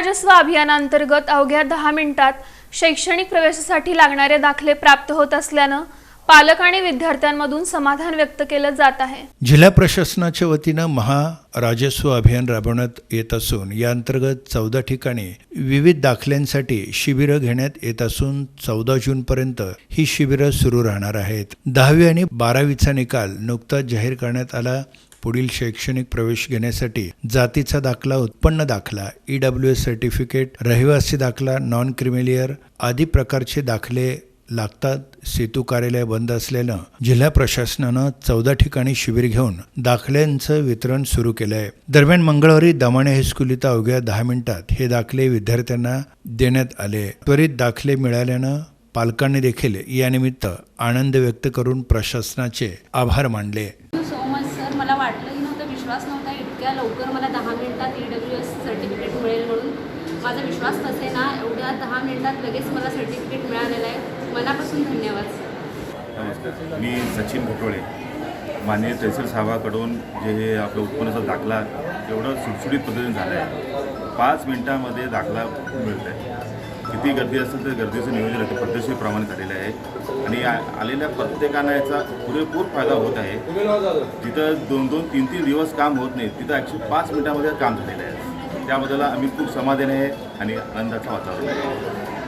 राजस्व अभियानांतर्गत अवघ्या दहा मिनिटात शैक्षणिक प्रवेशासाठी लागणारे दाखले प्राप्त होत असल्यानं पालक आणि विद्यार्थ्यांमधून समाधान व्यक्त केलं जात आहे. जिल्हा प्रशासनाच्या वतीनं महा राजस्व अभियान राबवण्यात येत असून या अंतर्गत चौदा ठिकाणी विविध दाखल्यांसाठी शिबिरं घेण्यात येत असून चौदा जून पर्यंत ही शिबिरं सुरू राहणार आहेत. दहावी आणि बारावीचा निकाल नुकताच जाहीर करण्यात आला. पुढील शैक्षणिक प्रवेश घेण्यासाठी जातीचा दाखला उत्पन्न दाखला ई डब्ल्यू एस सर्टिफिकेट रहिवासी दाखला नॉन क्रिमिलियर आदी प्रकारचे दाखले लागतात. सेतू कार्यालय बंद असल्यानं जिल्हा प्रशासनानं चौदा ठिकाणी शिबिर घेऊन दाखल्यांचं वितरण सुरू केलं आहे दरम्यान मंगळवारी दमाणे हायस्कूल इथं अवघ्या दहा मिनिटात हे दाखले विद्यार्थ्यांना देण्यात आले. त्वरित दाखले मिळाल्यानं पालकांनी देखील यानिमित्त आनंद व्यक्त करून प्रशासनाचे आभार मानले. मला वाटलंही नव्हतं विश्वास नव्हता. इतक्या लवकर मला दहा मिनिटात ई डब्ल्यू एस सर्टिफिकेट मिळेल म्हणून. माझा विश्वास नसे ना एवढ्या दहा मिनिटात लगेच मला सर्टिफिकेट मिळालेलं आहे. मनापासून धन्यवाद नमस्कार. मी सचिन भोटोळे. माननीय तहसील साहेबाकडून जे हे आपलं उत्पन्नाचा दाखला एवढं सुटसुटीत पद्धतीने झालं आहे पाच मिनिटामध्ये दाखला मिळत आहे किती गर्दी असेल तर गर्दीचं नियोजन आहे ते पद्धतशीरप्रमाणे झालेलं आहे. आणि आलेल्या प्रत्येकांना याचा पुरेपूर फायदा होत आहे. तिथं दोन दोन तीन तीन दिवस काम होत नाही. तिथं ॲक्च्युली पाच मिनिटामध्ये काम झालेलं आहे. त्याबद्दल आम्ही खूप समाधानी आहे आणि आनंदाचं वातावरण आहे.